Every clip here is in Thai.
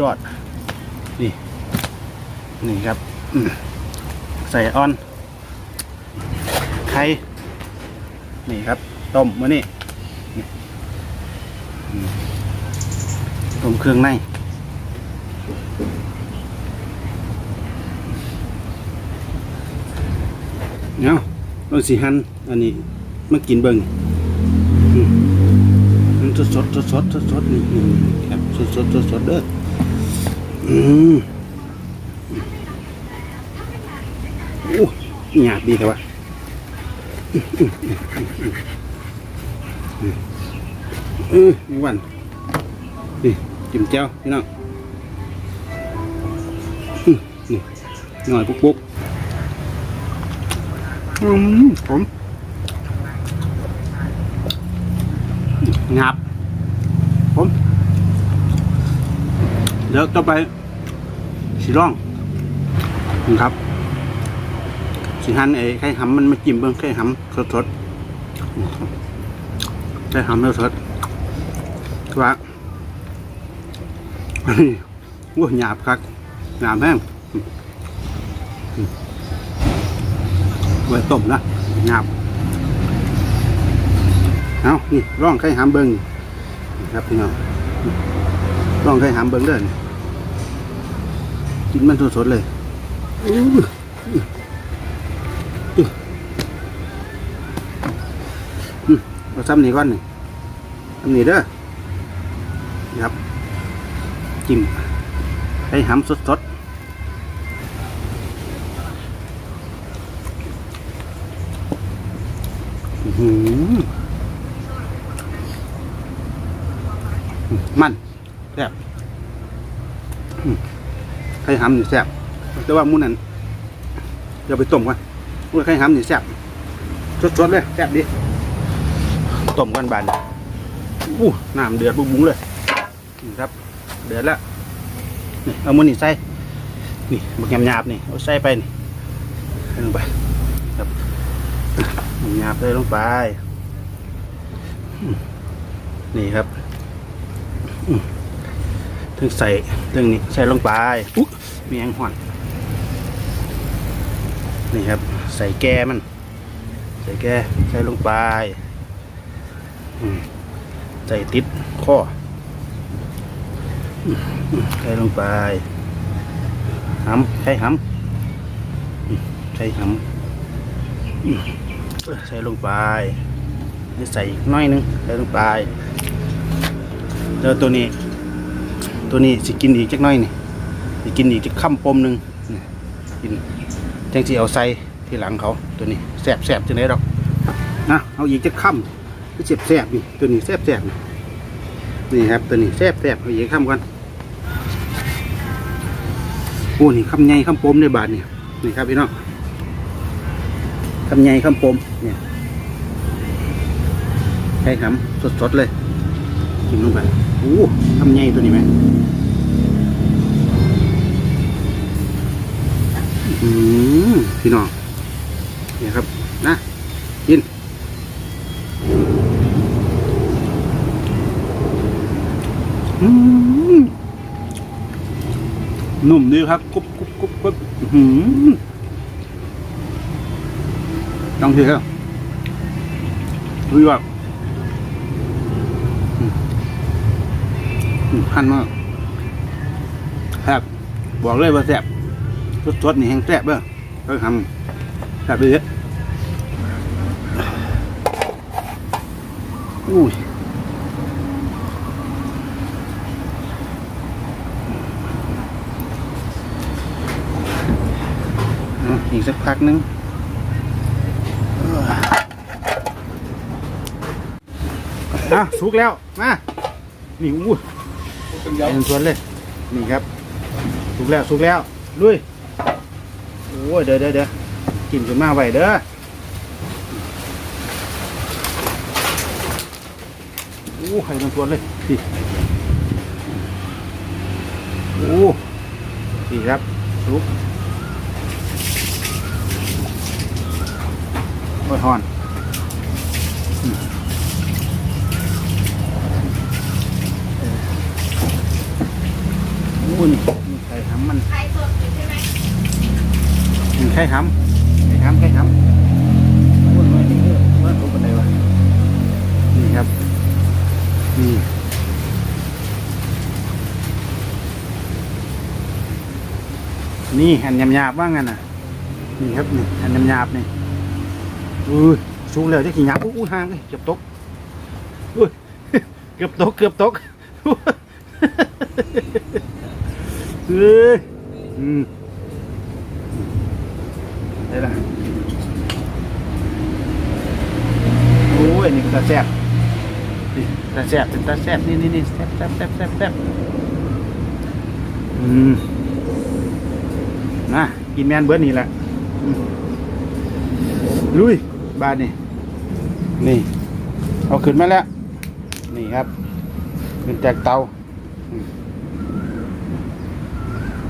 ดยอด นี่ นี่ครับ ใส่ออน ไข่ นี่ครับ ต้มมื้อนี้นี่อืมต้มเครื่องในเนาะเบิ่งสิหัน อันนี้มากินเบิ่งอืมมันสดสดสดสดสดสดนี่นี่ครับสดสดสดสดเด้อ อืมโอ้หยาบดีแต่ว่าเออมีวันนี่จิ้มแจ่วพี่น้องอื้อนี่หน่อยปุ๊กปุ๊กอืมผมงับผม เดี๋ยวต่อไป สีร่องนะครับสีหันไอ้ไข่หำมันมาจิ้มเบิ้องไข่หำสดๆไข่หำสดๆว่าว้าหยาบคักหยาบแห้งไว้ต้มนะงามเอานี่ร่องไข่หามเบิงนี่ครับพี่น้องร่องไข่หามเบิงเด้อ กินมันสดๆเลยเอาซ้ำนี่ก่อนนี่ซ้ำนี่เด้อครับ จิ้มไข่หามสดๆหือมันแซ่บ ข่หำนี่แซ่บแต่ว่าหมูนั่นเดี๋ยวไปต้มก่อนหมูไข่หำนี่แซ่บสดๆเลยแซ่บดีต้มกันบานอู้น้ำเดือดบุ้งๆเลยนี่ครับ เดือดแล้วนี่เอามือนี่ใส่นี่บักหยาบๆนี่เอาใส่ไปนี่ลงไปครับหยาบเลยลงไปนี่ครับ ถึงใส่ถึงนี้ใส่ลงไปอุ๊ยมีแองหอนนี่ครับ ใส่แก้มัน ใส่แกใส่ลงไปใส่ติดข้อใส่ลงไปหำใส่หำใส่หำใส่ลงไปใส่อีกน้อยนึงใส่ลงไปแล้วตัวนี้ ตัวนี้สิกินอีกจักน้อยนี่สิกินอีกจักค่ำปมหนึ่งนี่กินจังสิเอาใส่ที่หลังเขาตัวนี้แสบแสบจังไดดอกนะเอาอีกจักคำที่เจ็บแสบนี่ตัวนี้แสบแสบนี่นี่ครับตัวนี้แสบแสบเอาอีกค่ำกันโอ้นี่ค่ำใหญ่คำปมในบาทนี่นี่ครับพี่น้องค่ำใหญ่คำปมเนี่ยใช่ครับสดๆเลย กินลงไปโอ้คำใหญ่ตัวนี้ไหมอืมพี่น้องเนี่ยครับ นะ กินอืมนุ่มดีครับกรุบกรุบกรุบ พันมากครับบอกเลยว่าแซ่บสดๆนี่แห้งแซ่บเด้อก็ทำแซ่บเยอะอุ้ยอีกสักพักนึงอะสุกแล้ว มา นี่อู้ เป็นสวนเลย นี่ครับสุกแล้วสุกแล้ว ลุย โอ้ย เดี๋ยวเดี๋ยวเดี๋ยวกินขึ้นมาไหวเด้อโอ้ให้ทั้งสวนเลยนี่โอ้นี่ครับสุกโอ้ยหอน อ้นี่นไข่หำมันไข่สดใช่ไหมไข่หำไข่หำไข่หำโอ้ยมันนี่เด้อมันรู้กันได้วะนี่ครับนี่นี่หันยำหยาบว่างั้นน่ะ นี่ครับนี่หันยำหยาบนี่อุ้ยสูงเลยจะกี่หยาบอุ้ยห่างเลยเกือบตกอุ้ยเกือบตกเกือบตก เฮ้ยอืมได้ละโอ้ยนี่ตาแซ่บนี่ตาแซ่บเป็นตาแซ่บนี่นี่นี่แซ่บแซ่บแซ่บแซ่บแซ่บอืมนะกินแมนเบิร์ดนี่แหละลุยบ้าดนี่นี่ เอาขึ้นมาแล้ว นี่ครับ ขึ้นจากเตาอืม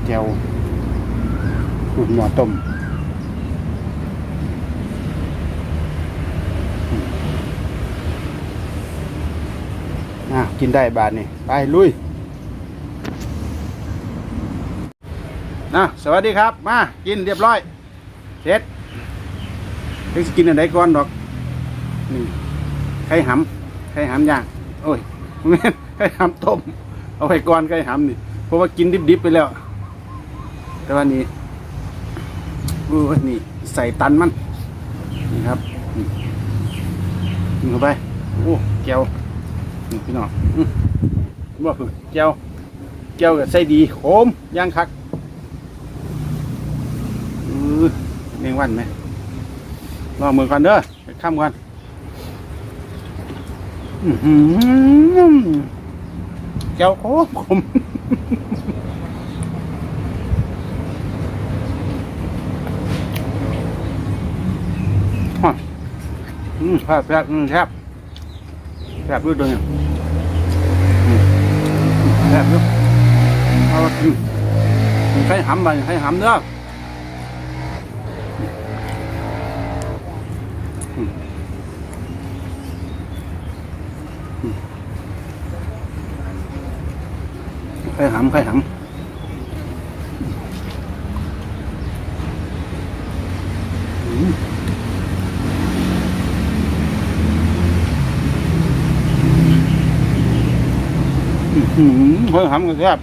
แจวอุ่นหม้อต้มอะกินได้บาทนี่ไปลุยนะสวัสดีครับมากินเรียบร้อยเสร็จเพิ่งกินอะไรก่อนดอกนี่ไข่หำไข่หำย่างโอ้ยแม่ไข่หำต้มเอาไว้ก่อนไข่หำนี่เพราะว่ากินดิบๆไปแล้ว แต่ว่านี่โอ้นี่ใส่ตันมันนี่ครับนี่กินเข้าไปโอ้แก้วนี่พี่น้องบอกคือแก้วแก้วกับใส่ดีโขมย่างคักอือเลี้ยงวันไหมลองมือก่อนเด้อข้ามก่อนอื้อหือแก้วโขมขม ฮะ อืมแซ่บแซ่บอืมแซ่บแซ่บด้วยตัวเนี่ยอืมแซ่บด้วยเอาละอืมใช้หำไปใช้หำเด้ออืมอืมใช้หำใช้หำอืม อื้อ หือเฮ้ยทำกันแซ่บ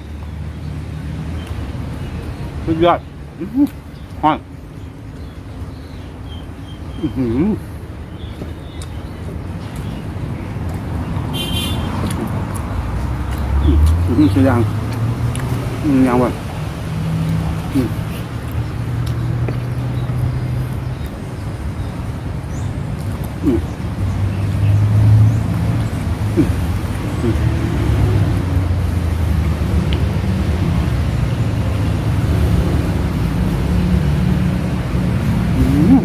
สุดยอดอื้อหือฮอนอื้อหืออื้อหือสุดยังอืมยังวะอืมอืมอืม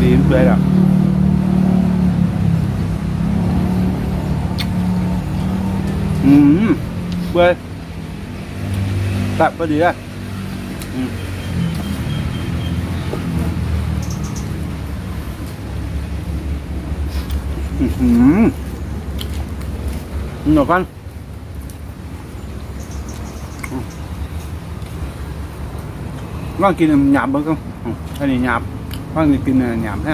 ดีเลยอะอืมเปื่อยตับพอดีอะอืมหนูกันลองกินหยาบบ้างก็อันนี้หยาบลองกินหยาบแท้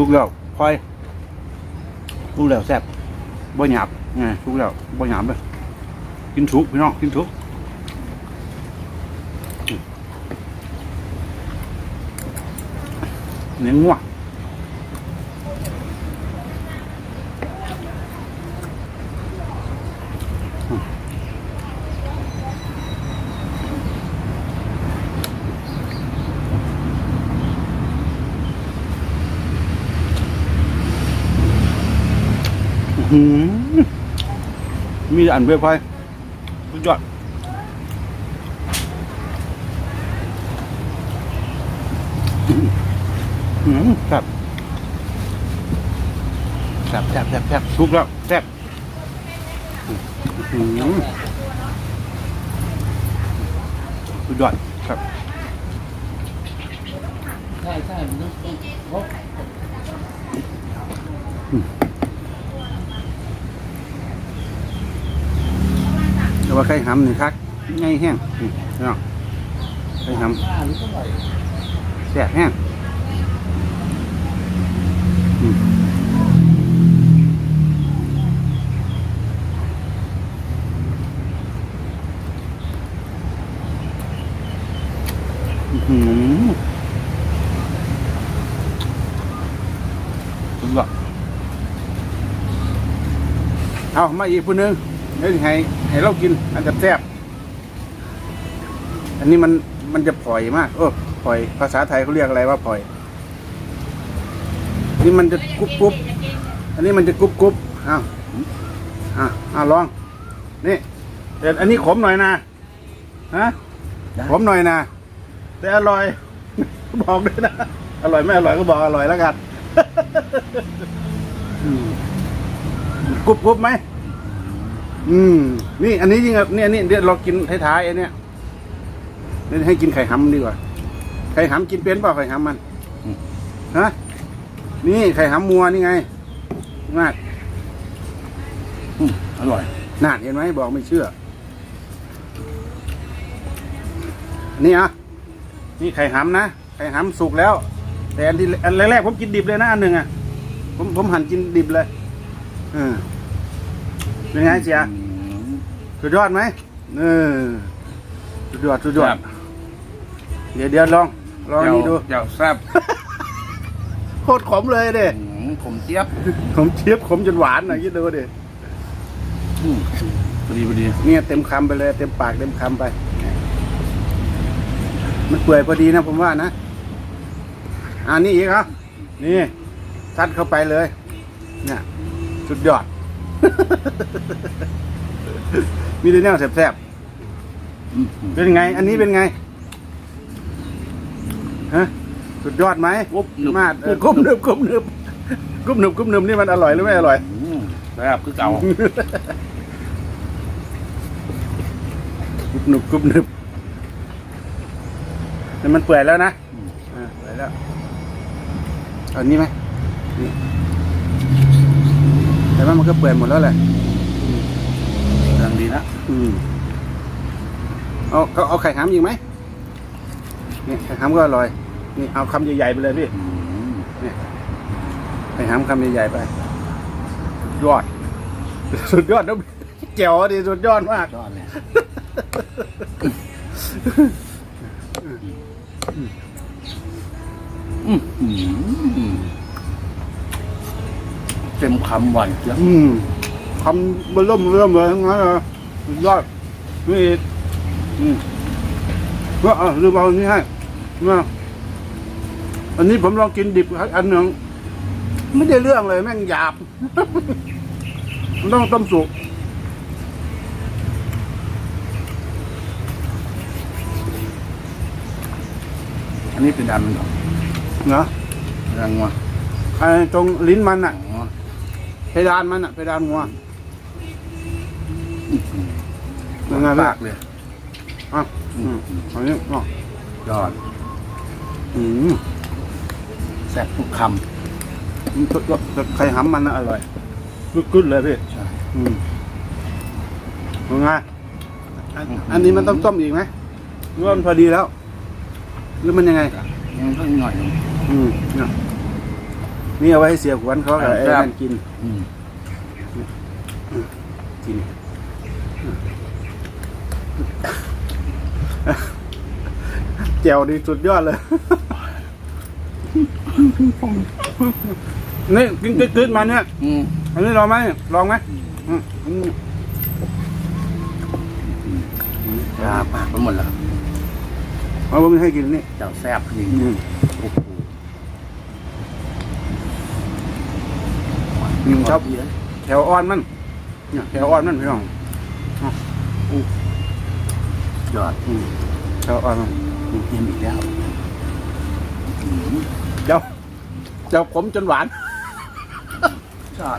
สุกแล้วค่อยสุกแล้วแซ่บบ่หยาบไงสุกแล้วบ่หยาบเลยกินสุกพี่น้องกินสุกอืมเนื้องัวอื มีแต่อันเว็บไฟสุดยอดอืมครับแซ่บแซ่บแซ่บแซ่บทุกแล้วแซ่บอื้อหือสุดยอดครับใช่ใช่มันต้องต้องครบ แต่ ว่าไข่หำนี่คักง่ายแห้งอืมเนาะไข่หห้าหรือเท่หำแซ่บแห้งอืมอื้อหือสุดยอดเอามาอีกผู้นึง เดี๋ยวให้ให้เรากินอันจะแซ่บอันนี้มันมันจะปล่อยมากโอ้ปล่อย ภาษาไทยเขาเรียกอะไรว่าปล่อย นี่มันจะกรุบกรุบอันนี้มันจะกรุบกรุบอ้าวอะอะลอง นี่แต่อันนี้ขมหน่อยนะฮะขมหน่อยนะแต่อร่อย บอกด้วยนะอร่อยไม่อร่อยก็บอกอร่อยแล้วกันอืมกรุบกรุบไหม อืม นี่อันนี้จริงครับเนี่ยนี่เดี๋ยวเรากินท้ายๆไอ้เนี่ยนี่ให้กินไข่หำดีกว่า ไข่หำกินเป็นเปล่าไข่หำมัน ฮะ นี่ไข่หำมัวนี่ไงมากอร่อยน่าเห็นไหมบอกไม่เชื่อ นี่อะ นี่ไข่หำนะ ไข่หำสุกแล้ว แต่อันที่อันแรกๆผมกินดิบเลยนะอันหนึ่งอะ ผมผมหั่นกินดิบเลยเออเป็นไงเสีย สุดยอดไหมเออสุดยอดสุดยอครัดบเดี๋ยวเดี๋ยวลอง ลองนี่ดู เจ้าแซ่บโคตรขมเลยเด้อืมผมเจี๊ยบขมเทียบขมจนหวานนะคิดดูดิอืมพอดีพอดีเนี่ยเต็มคำไปเลยเต็มปากเต็มคำไป มันเปื่อยพอดีนะผมว่านะอันนี้อีกครับนี่ซัดเข้าไปเลย เนี่ย สุดยอด มีแต่แนวแซ่บอืมๆเป็นไง อันนี้เป็นไงฮะสุดยอดไหมกุ๊บหนึบมากเออกุ้มหนึบกุ้มหนึบกุ้มหนึบกุ้มหนึบนี่มันอร่อยหรือไม่อร่อยอืมแซ่บคือเก่ากรุบหนึบกรุบหนึบแต่มันเปื่อยแล้วนะอ่าเปื่อยแล้วเอานี้ไหมนี่แต่ว่ามันก็เปื่อยหมดแล้วแหละกำ ลังดีนะอืมเอาเอาเอาไข่หามอีกไหมนี่ไข่หามก็อร่อย นี่เอาคำใหญ่ๆไปเลยพี่อืมไข่หามคำใหญ่ๆไปสุดยอด สุดยอดนะแจ๋วดิสุดยอดมากยอดเลยอืมอืมเต็มคำหวานเจี๊ยบอืมคำมันเริ่มเริ่มเลยทั้งนั้นเลยสุดยอดนี่อีกอืมก็อะลืมเอาอันนี้ให้นะอันนี้ผมลองกินดิบอันหนึ่งไม่ได้เรื่องเลยแม่งหยาบ มันต้องต้มสุกอันนี้เป็นอันเหรอนาะรังวะไอ้ตรงลิ้นมันอะ เพดานมันอะเพดานงัว ยังไงปาล่ะกเลยอะอืมอันนี้อะยอดอืมแซ่บทุกคแต่ไข่หำมันน่ะอร่อยกึดๆเลยพี่ำใช่อืมยังไงอันอันนี้มันต้องต้มอีกไหมหรือว่ามันพอดีแล้ว หรือมันยังไงยังต้องหน่อยหนึ่งอืมเนี่ยนี่เอาไว้ให้เสียขวัญเขากับไอ้ครับนั่นกินอืมกิน แจ่วดีสุดยอดเลย นี่กินกึดๆมาเนี่ย อืมอันนี้ลองไหมลองไหมอืมอืมยาปากไปหมดแล้วเอาผมให้กินนี่เจ้าแซ่บจริงอืมโอ้โหอืมชอบดีเลยแถวอ่อนมันเนี่ยแถวอ่อนมันพี่น้อง ยอดอืมแถวอ่อนมันเยี่ยมอีกแล้วอืมเจ้า เจ้าผมจนหวานชจอด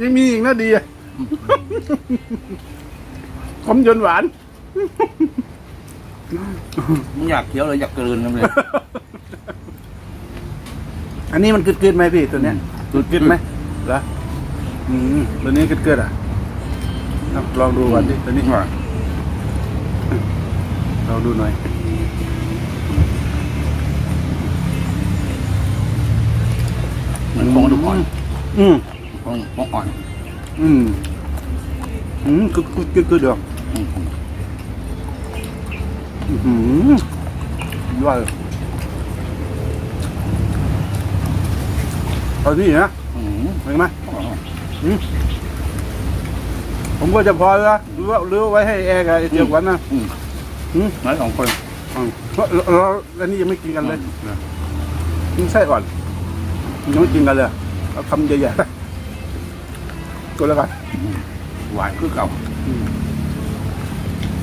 ยังมีอีกนะดีอะขมจนหวานไม่อยากเคี้ยวเลยอยากกลืนเลย อันนี้มันกึดๆไหมพี่ตัวเนี้ยอืมกึดๆไหมเหรออืมตัวนี้กึดๆอะ เอาลองดูก่อนดิตัวนี้ลองดูหน่อยเหมือนฟองดูก่อน อืมฟองฟองอ่อน อืมอืมกึดกึดกึดกึดเดี๋ยวอืมอืมยอดเลยเอาที่นะอืมเห็นไหมอ๋อ ผมก็จะพอแล้วหรือว่าหรือว่าไว้ให้แอร์กับไอ้เจียวกวันนะอืมอืมน้อยสองคนอืมเพราะเราเราอันนี้ยังไม่กินกันเลยกินไส้ก่อนยังไม่กินกันเลยเอาคำใหญ่ๆก็แล้วกันหวานคือเก่าอืม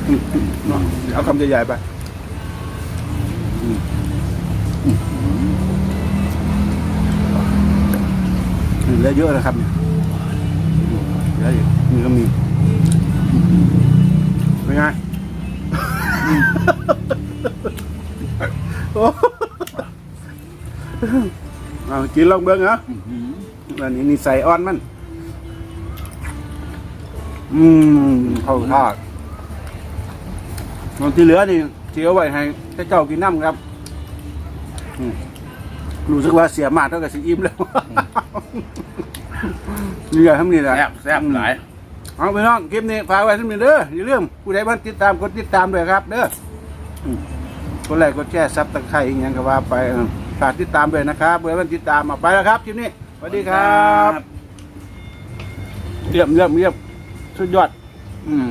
อืมเนาะเดี๋ยวเอาคำใหญ่ๆไปอืมเหลือเยอะนะครับเนี่ยอืมเหลืออยู่นี่ก็มี เป็นไงโอ้เอากินลองเบิ้งเหรออื้อหืออันนี้นี่ใส่อ่อนมัน อืมเข้าทอดส่วนที่เหลือนี่เสียไว้ให้ให้เจ้ากินน้ำครับอืมรู้สึกว่าเสียมากเท่ากับสีอิ่มแล้วนี่แหละทั้งนี้แหละแซ่บแซ่บหลาย เอาไปน้องคลิปนี้ฝากไว้ทั้งนี้เด้ออย่าลืมผู้ใดบ้านติดตามกดติดตามด้วยครับเด้ออืมกดไลค์กดแชร์ซับตะไคร้อหย่างก็ว่าไปเออฝากติดตามด้วยนะครับเพื่อบ้านติดตามเอาไปแล้วครับคลิปนี้สวัสดีครับเยี่ยมเยี่ยมเยี่ยมสุดยอด อืม